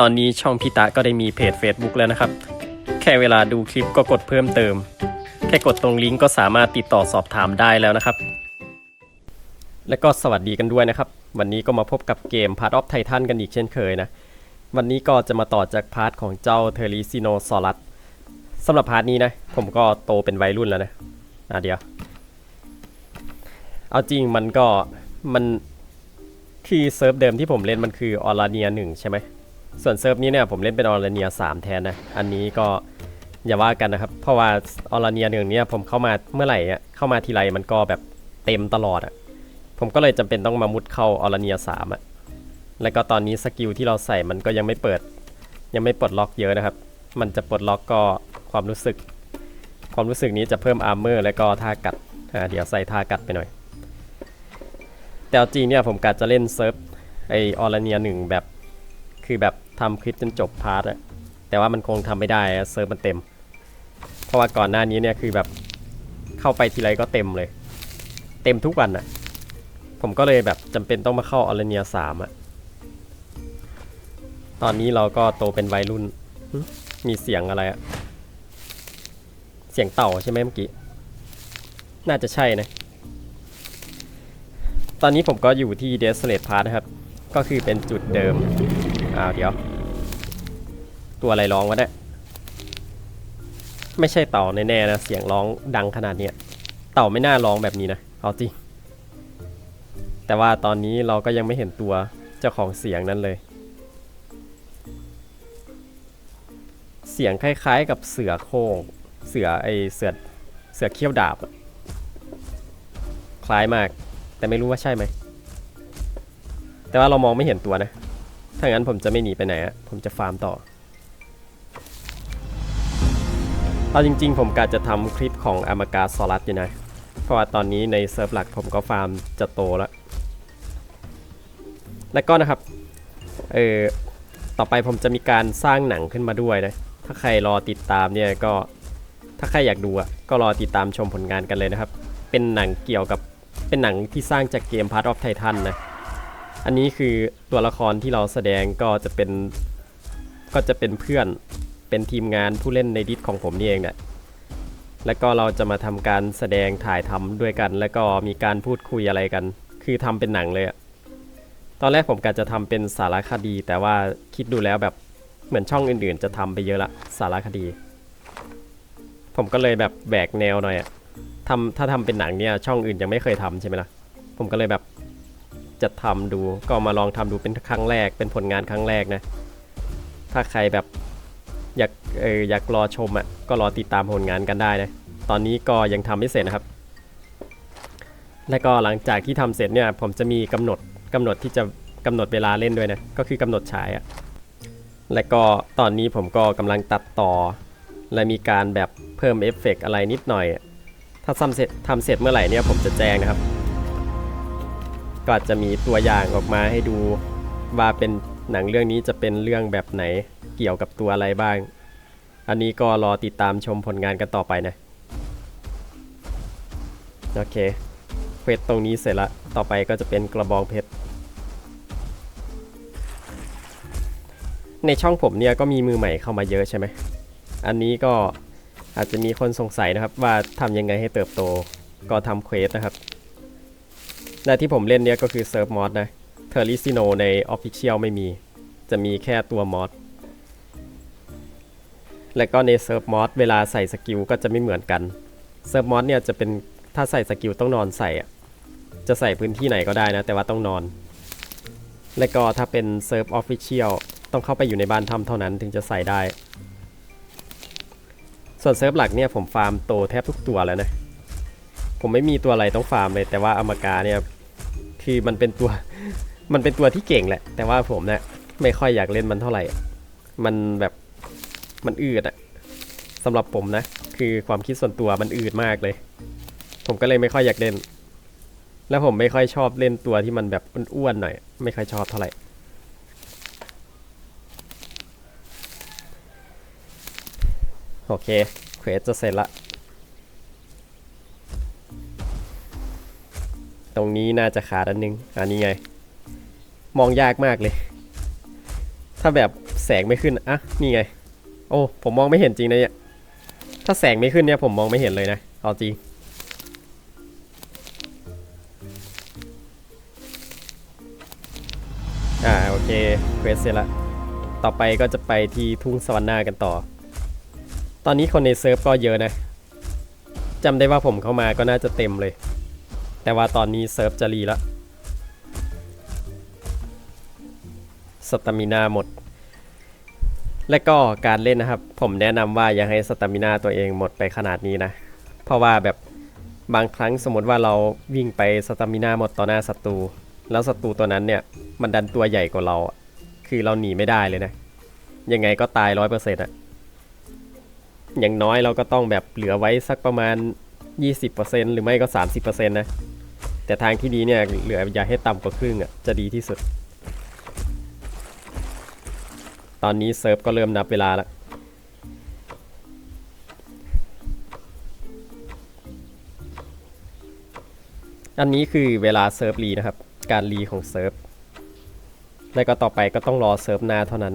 ตอนนี้ช่องพิตะก็ได้มีเพจ Facebook แล้วนะครับ แค่เวลาดูคลิปก็กดเพิ่มเติม แค่กดตรงลิงก์ก็สามารถติดต่อสอบถามได้แล้วนะครับ และก็สวัสดีกันด้วยนะครับ วันนี้ก็มาพบกับเกม Part of Titan กันอีกเช่นเคยนะ วันนี้ก็จะมาต่อจากพาร์ทของเจ้าเทอริซิโนซอรัสสำหรับพาร์ทนี้นะ ผมก็โตเป็นวัยรุ่นแล้วนะอะเดี๋ยว เอาจริงมันก็มันคือเซิร์ฟเดิมที่ผมเล่นมันคือออราเนียหนึ่งใช่ไหม ส่วนเซิร์ฟนี้เนี่ยผมเล่นเป็นออราเนียสามแทนนะ อันนี้ก็อย่าว่ากันนะครับ เพราะว่าออราเนียหนึ่งเนี่ยผมเข้ามาเมื่อไหร่ะเข้ามาทีไรมันก็แบบเต็มตลอดอะผมก็เลยจำเป็นต้องมามุดเข้าออราเนียสามอะแล้วก็ตอนนี้สกิลที่เราใส่มันก็ยังไม่เปิด ยังไม่ปลดล็อกเยอะนะครับ มันจะปลดล็อกก็ความรู้สึก ความรู้สึกนี้จะเพิ่มอาร์เมอร์แล้วก็ท่ากัดอ่าเดี๋ยวใส่ท่ากัดไปหน่อย แต่จริงเนี่ยผมกะจะเล่นเซิร์ฟไอออราเนียหนึ่งแบบคือแบบ ทำคลิปจนจบพาร์ทอะแต่ว่ามันคงทำไม่ได้เซิร์ฟมันเต็ม เพราะว่าก่อนหน้านี้เนี่ยคือแบบเข้าไปทีไรก็เต็มเลย เต็มทุกวันอะผมก็เลยแบบจำเป็นต้องมาเข้าออรเนียสามอะตอนนี้เราก็โตเป็นวัยรุ่น มีเสียงอะไรอะเสียงเต่าใช่ไหมเมื่อกี้ น่าจะใช่นะ ตอนนี้ผมก็อยู่ที่เดสเลตพาร์นะครับ ก็คือเป็นจุดเดิม อ้าวเดี๋ยว ตัวอะไรร้องวะเนี่ยไม่ใช่เต่าแน่ๆนะเสียงร้องดังขนาดเนี้ยเต่าไม่น่าร้องแบบนี้นะเอาจริงแต่ว่าตอนนี้เราก็ยังไม่เห็นตัวเจ้าของเสียงนั้นเลย เสียงคล้ายๆกับเสือโคร่งเสือไอเสือเสือเขี้ยวดาบ คล้ายมาก แต่ไม่รู้ว่าใช่ไหมแต่ว่าเรามองไม่เห็นตัวนะ ถ้างั้นผมจะไม่หนีไปไหนอะผมจะฟาร์มต่อ เอาจริงๆ ผมกะจะทำคลิปของอ m มากาซอรัสอยู่นะ เพราะว่าตอนนี้ในเซิร์ฟหลักผมก็ฟาร์มจะโตแล้ว แล้วก็นะครับ เออต่อไปผมจะมีการสร้างหนังขึ้นมาด้วยนะ ถ้าใครรอติดตามเนี่ยก็ ถ้าใครอยากดูอะ ก็รอติดตามชมผลงานกันเลยนะครับ เป็นหนังเกี่ยวกับ เป็นหนังที่สร้างจากเกม Part of Titan นะ อันนี้คือตัวละครที่เราแสดงก็จะเป็นก็จะเป็นเพื่อนเป็นทีมงานผู้เล่นในดิสของผมนี่เองเนี่ยแล้วก็เราจะมาทำการแสดงถ่ายทำด้วยกัน แล้วก็มีการพูดคุยอะไรกัน คือทำเป็นหนังเลยอะตอนแรกผมกะจะทำเป็นสารคดี แต่ว่าคิดดูแล้วแบบเหมือนช่องอื่นๆ จะทำไปเยอะละสารคดี ผมก็เลยแบบแบกแนวหน่อยอะทำถ้าทำเป็นหนังเนี่ยช่องอื่นยังไม่เคยทำใช่ไหมล่ะผมก็เลยแบบ จะทำดู ก็มาลองทำดูเป็นครั้งแรก เป็นผลงานครั้งแรกนะ ถ้าใครแบบอยากเอออยากรอชมอะ่ะก็รอติดตามผลงานกันได้นะ ตอนนี้ก็ยังทำไม่เสร็จนะครับ และก็หลังจากที่ทำเสร็จเนี่ยผมจะมีกำหนดกำหนดที่จะกำหนดเวลาเล่นด้วยนะ ก็คือกำหนดฉายอะ่ะ และก็ตอนนี้ผมก็กำลังตัดต่อ และมีการแบบเพิ่มเอฟเฟกต์อะไรนิดหน่อย ถ้าทำเสร็จทำเสร็จเมื่อไหร่เนี่ยผมจะแจ้งนะครับ ก็อาจจะมีตัวอย่างออกมาให้ดูว่าเป็นหนังเรื่องนี้จะเป็นเรื่องแบบไหนเกี่ยวกับตัวอะไรบ้าง อันนี้ก็รอติดตามชมผลงานกันต่อไปนะ โอเคเควสตรงนี้เสร็จละ ต่อไปก็จะเป็นกระบองเพชร ในช่องผมเนี่ยก็มีมือใหม่เข้ามาเยอะใช่ไหม อันนี้ก็อาจจะมีคนสงสัยนะครับว่าทำยังไงให้เติบโต ก็ทำเควสนะครับ และที่ผมเล่นเนี่ยก็คือเซิร์ฟมอดนะเทอริซิโนใน Official ไม่มี จะมีแค่ตัวมอดและก็ในเซิร์ฟมอดเวลาใส่สกิลก็จะไม่เหมือนกันเซิร์ฟมอดเนี่ยจะเป็นถ้าใส่สกิลต้องนอนใส่อะจะใส่พื้นที่ไหนก็ได้นะ แต่ว่าต้องนอน และก็ถ้าเป็นเซิร์ฟออฟฟิเชียลต้องเข้าไปอยู่ในบ้านถ้ำเท่านั้นถึงจะใส่ได้ ส่วนเซิร์ฟหลักเนี่ยผมฟาร์มโตแทบทุกตัวแล้วนะ ผมไม่มีตัวอะไรต้องฟาร์มเลย แต่ว่าอมกาเนี่ย คือมันเป็นตัว มันเป็นตัวที่เก่งแหละ แต่ว่าผมเนี่ยไม่ค่อยอยากเล่นมันเท่าไหร่ มันแบบ มันอืดอะสำหรับผมนะ คือความคิดส่วนตัวมันอืดมากเลย ผมก็เลยไม่ค่อยอยากเล่น แล้วผมไม่ค่อยชอบเล่นตัวที่มันแบบอ้วนๆหน่อย ไม่ค่อยชอบเท่าไหร่ โอเค เควสจะเสร็จละ ตรงนี้น่าจะขาดอันนึง อันนี้ไง มองยากมากเลย ถ้าแบบแสงไม่ขึ้นอะนี่ไง โอ้ ผมมองไม่เห็นจริงนะเนี่ย ถ้าแสงไม่ขึ้นเนี่ยผมมองไม่เห็นเลยนะ เอาจริง อ่าโอเคเควสเสร็จละต่อไปก็จะไปที่ทุ่งสวรรค์นากันต่อ ตอนนี้คนในเซิร์ฟก็เยอะนะจำได้ว่าผมเข้ามาก็น่าจะเต็มเลย แต่ว่าตอนนี้เซิร์ฟจะรีละสตามินาหมด และก็การเล่นนะครับ ผมแนะนำว่าอย่าให้สตามินาตัวเองหมดไปขนาดนี้นะ เพราะว่าแบบบางครั้งสมมติว่าเราวิ่งไปสตามินาหมดต่อหน้าศัตรู แล้วศัตรูตัวนั้นเนี่ยมันดันตัวใหญ่กว่าเรา คือเราหนีไม่ได้เลยนะ ยังไงก็ตายร้อยเปอร์เซ็นต์อะอย่างน้อยเราก็ต้องแบบเหลือไว้สักประมาณ 20%หรือไม่ก็ 30%นะ แต่ทางที่ดีเนี่ยเหลืออย่าให้ต่ำกว่าครึ่งอะจะดีที่สุด ตอนนี้เซิร์ฟก็เริ่มนับเวลาแล้วอันนี้คือเวลาเซิร์ฟรีนะครับ การรีของเซิร์ฟแล้วก็ต่อไปก็ต้องรอเซิร์ฟหน้าเท่านั้น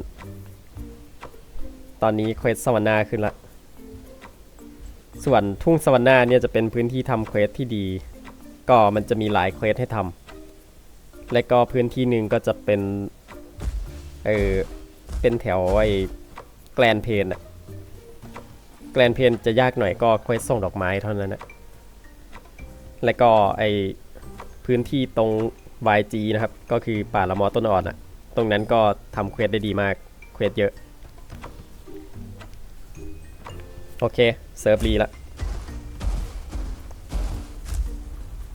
ตอนนี้เควสสวรรค์นาขึ้นละ ส่วนทุ่งสวรรค์นาเนี่ยจะเป็นพื้นที่ทำเควสที่ดี ก็มันจะมีหลายเควสให้ทำและก็พื้นที่หนึ่งก็จะเป็น เออเป็นแถวไอ้แกลนเพนอะแกลนเพนจะยากหน่อยก็เควสส่งดอกไม้เท่านั้นนะและก็ไอพื้นที่ตรง YG นะครับ ก็คือป่าละมอต้นอ่อนอะตรงนั้นก็ทำเควสได้ดีมาก เควสเยอะ โอเค เซิร์ฟรีละ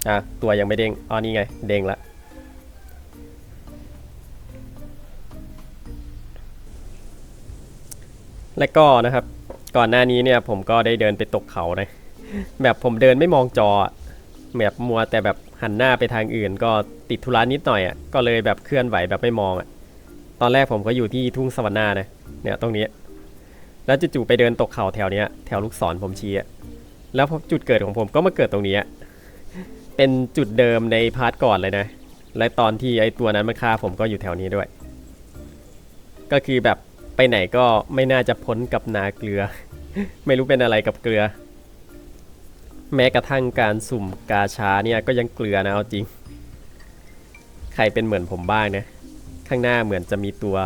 อะตัวยังไม่เด้งอ๋อนี่ไง เด้งละและก็นะครับ ก่อนหน้านี้เนี่ยผมก็ได้เดินไปตกเขานะแบบผมเดินไม่มองจอแบบมัวแต่แบบหันหน้าไปทางอื่น ก็ติดธุระนิดหน่อยอะก็เลยแบบเคลื่อนไหวแบบไม่มองอะตอนแรกผมก็อยู่ที่ทุ่งสวรรค์นานะเนี่ยตรงนี้ แล้วจู่ๆไปเดินตกเขาแถวเนี้ยแถวลูกศรผมชี้อะแล้วจุดเกิดของผมก็มาเกิดตรงนี้อะ เป็นจุดเดิมในพาร์ทก่อนเลยนะ และตอนที่ไอตัวนั้นมันฆ่าผมก็อยู่แถวนี้ด้วย ก็คือแบบไปไหนก็ไม่น่าจะพ้นกับนาเกลือ ไม่รู้เป็นอะไรกับเกลือ แม้กระทั่งการสุ่มกาชาเนี่ยก็ยังเกลือนะเอาจริง ใครเป็นเหมือนผมบ้างนะ ข้างหน้าเหมือนจะมีตัว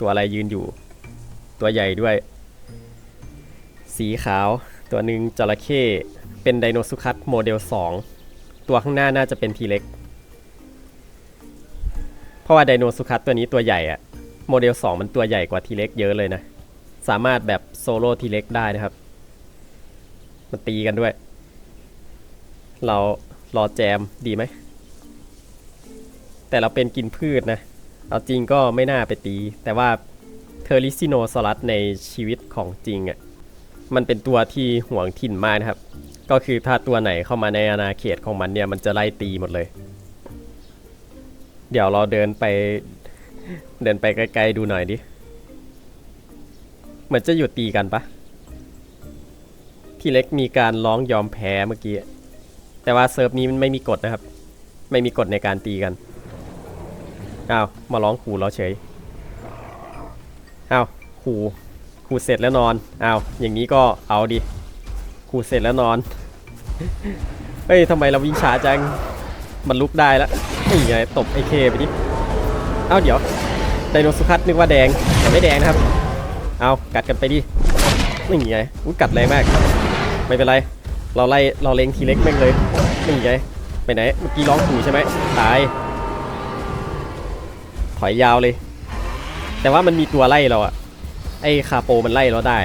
ตัวอะไรยืนอยู่ ตัวใหญ่ด้วย สีขาวตัวหนึ่งจระเข้ เป็นไดโนสุคัสโมเดล 2 ตัวข้างหน้าน่าจะเป็นทีเล็ก เพราะว่าไดโนสุคัสตัวนี้ตัวใหญ่อะโมเดล 2 มันตัวใหญ่กว่าทีเล็กเยอะเลยนะ สามารถแบบโซโล่ทีเล็กได้นะครับ มันตีกันด้วย เรารอแจมดีไหม แต่เราเป็นกินพืชนะ เอาจริงก็ไม่น่าไปตี แต่ว่าเทอริซิโนซอรัสในชีวิตของจริงอะ่ะมันเป็นตัวที่ห่วงถิ่นมากนะครับ ก็คือถ้าตัวไหนเข้ามาในอาณาเขตของมันเนี่ยมันจะไล่ตีหมดเลย เดี๋ยวเราเดินไป เดินไปไกลๆดูหน่อยดิเหมือนจะหยุดตีกันปะพี่เล็กมีการร้องยอมแพ้เมื่อกี้ แต่ว่าเซิร์ฟนี้มันไม่มีกฎนะครับ ไม่มีกฎในการตีกันอ้าวมาร้องขู่เราเฉยอ้าวขู่ขู่เสร็จแล้วนอนอ้าวอย่างนี้ก็เอาดิ ขู่เสร็จแล้วนอน เฮ้ยทำไมเราวิ่งช้าจัง มันลุกได้แล้วนี่ไงตบไอเคไปดิอ้าเดี๋ยวไดโนสุคัสนึกว่าแดงแต่ไม่แดงนะครับ เอากัดกันไปดินี่ไงอุ้ยกัดแรงมาก ไม่เป็นไร เราไล่เราเล็งทีเล็กแม่งเลยนี่ไงไปไหนเมื่อกี้ร้องขู่ใช่ไหมตาย ถอยยาวเลย แต่ว่ามันมีตัวไล่เราอะไอคาโปมันไล่เราได้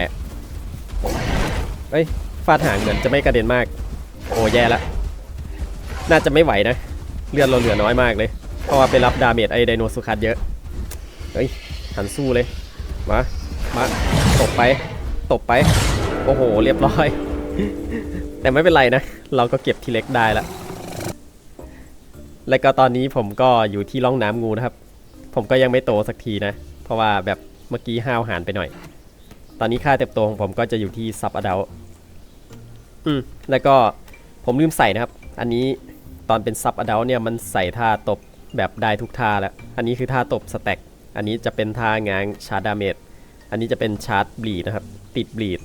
เอ้ย ฟาดหางเหมือนจะไม่กระเด็นมาก โอ้แย่ละ น่าจะไม่ไหวนะ เลือดเราเหลือน้อยมากเลย เพราะว่าไปรับดาเมจไอไดโนสุคัสเยอะ เฮ้ย หันสู้เลย มา มา ตบไป ตบไป โอ้โห เรียบร้อย แต่ไม่เป็นไรนะ เราก็เก็บทีเล็กได้ละ และก็ตอนนี้ผมก็อยู่ที่ร่องน้ำงูนะครับ ผมก็ยังไม่โตสักทีนะ เพราะว่าแบบเมื่อกี้ห้าวหารไปหน่อย ตอนนี้ค่าเติบโตของผมก็จะอยู่ที่ซับอดัล อืมแล้วก็ผมลืมใส่นะครับ อันนี้ตอนเป็นซับอดัลเนี่ยมันใส่ท่าตบแบบได้ทุกท่าแล้ว อันนี้คือท่าตบสแต็ก อันนี้จะเป็นท่าง้างชาร์จดาเมจ อันนี้จะเป็นชาร์จบลีดนะครับ ติดบลีด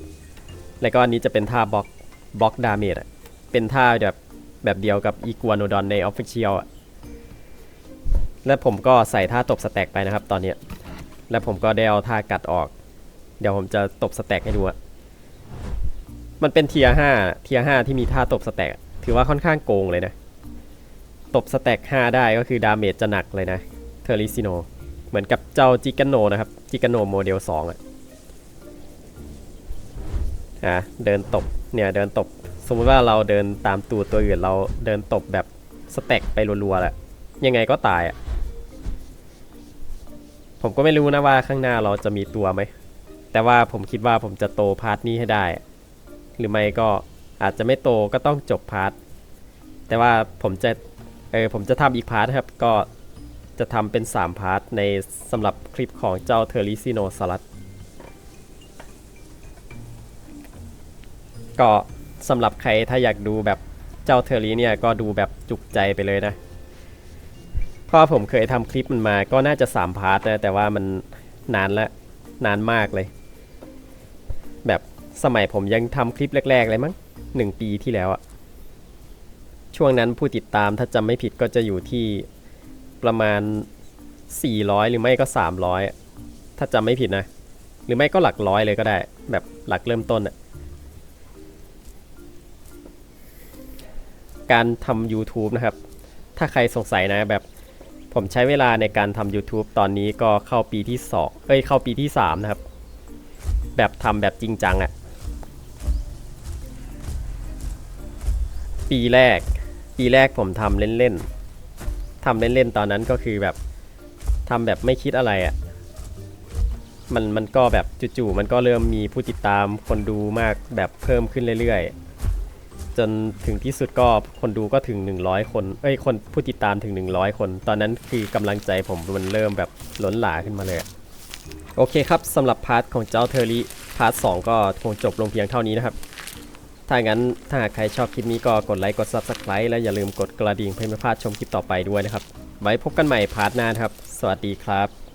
แล้วก็อันนี้จะเป็นท่าบล็อกบล็อกดาเมจอะเป็นท่าแบบแบบเดียวกับอีกัวโนดอนในออฟฟิเชียลอะและผมก็ใส่ท่าตบสแต็กไปนะครับตอนเนี้ย และผมก็ได้เอาท่ากัดออก เดี๋ยวผมจะตบสแต็กให้ดูอะ มันเป็นเทียห้าเทียห้าที่มีท่าตบสแต็กถือว่าค่อนข้างโกงเลยนะ ตบสแต็ก5ได้ก็คือดาเมจจะหนักเลยนะเทอริซิโน เหมือนกับเจ้าจิกันโนนะครับจิกันโนโมเดล2อะอะเดินตบเนี่ยเดินตบ สมมุติว่าเราเดินตามตัวตัวอื่นเราเดินตบแบบสแต็กไปรัวๆแหละยังไงก็ตายอะผมก็ไม่รู้นะว่าข้างหน้าเราจะมีตัวไหม แต่ว่าผมคิดว่าผมจะโตพาร์ทนี้ให้ได้ หรือไม่ก็อาจจะไม่โตก็ต้องจบพาร์ทแต่ว่าผมจะเออผมจะทำอีกพาร์ทครับก็จะทำเป็น 3 พาร์ทในสำหรับคลิปของเจ้าเทอริซิโนสลัดก็สำหรับใครถ้าอยากดูแบบเจ้าเทอริเนี่ยก็ดูแบบจุกใจไปเลยนะเพราะผมเคยทำคลิปมันมาก็น่าจะ 3 พาร์ทนะแต่ว่ามันนานละนานมากเลย สมัยผมยังทำคลิปแรกๆเลยมั้งหนึ่งปีที่แล้วอะช่วงนั้นผู้ติดตามถ้าจำไม่ผิดก็จะอยู่ที่ประมาณ 400 หรือไม่ก็ 300 ถ้าจำไม่ผิดนะ หรือไม่ก็หลักร้อยเลยก็ได้ แบบหลักเริ่มต้นอะการทำ YouTube นะครับ ถ้าใครสงสัยนะแบบผมใช้เวลาในการทำ YouTube ตอนนี้ก็เข้าปีที่ 2 เอ้ยเข้าปีที่ 3 นะครับ แบบทำแบบจริงจังอะ ปีแรก ปีแรกผมทำเล่นๆทำเล่นๆตอนนั้นก็คือแบบทำแบบไม่คิดอะไรอะ่ะมันมันก็แบบจู่ๆมันก็เริ่มมีผู้ติดตามคนดูมากแบบเพิ่มขึ้นเรื่อยๆ จนถึงที่สุดก็คนดูก็ถึง 100 คนเอ้ยคนผู้ติดตามถึง 100 คน ตอนนั้นคือกำลังใจผมมันเริ่มแบบล้นหลาขึ้นมาเลยโอเคครับสำหรับพาร์ทของเจ้าเทอริพาร์ท2ก็คงจบลงเพียงเท่านี้นะครับ ถ้างั้นถ้าหากใครชอบคลิปนี้ก็กดไลค์กด Subscribe และอย่าลืมกดกระดิ่งเพื่อไม่พลาดชมคลิปต่อไปด้วยนะครับ ไว้พบกันใหม่พาร์ทหน้านครับ สวัสดีครับ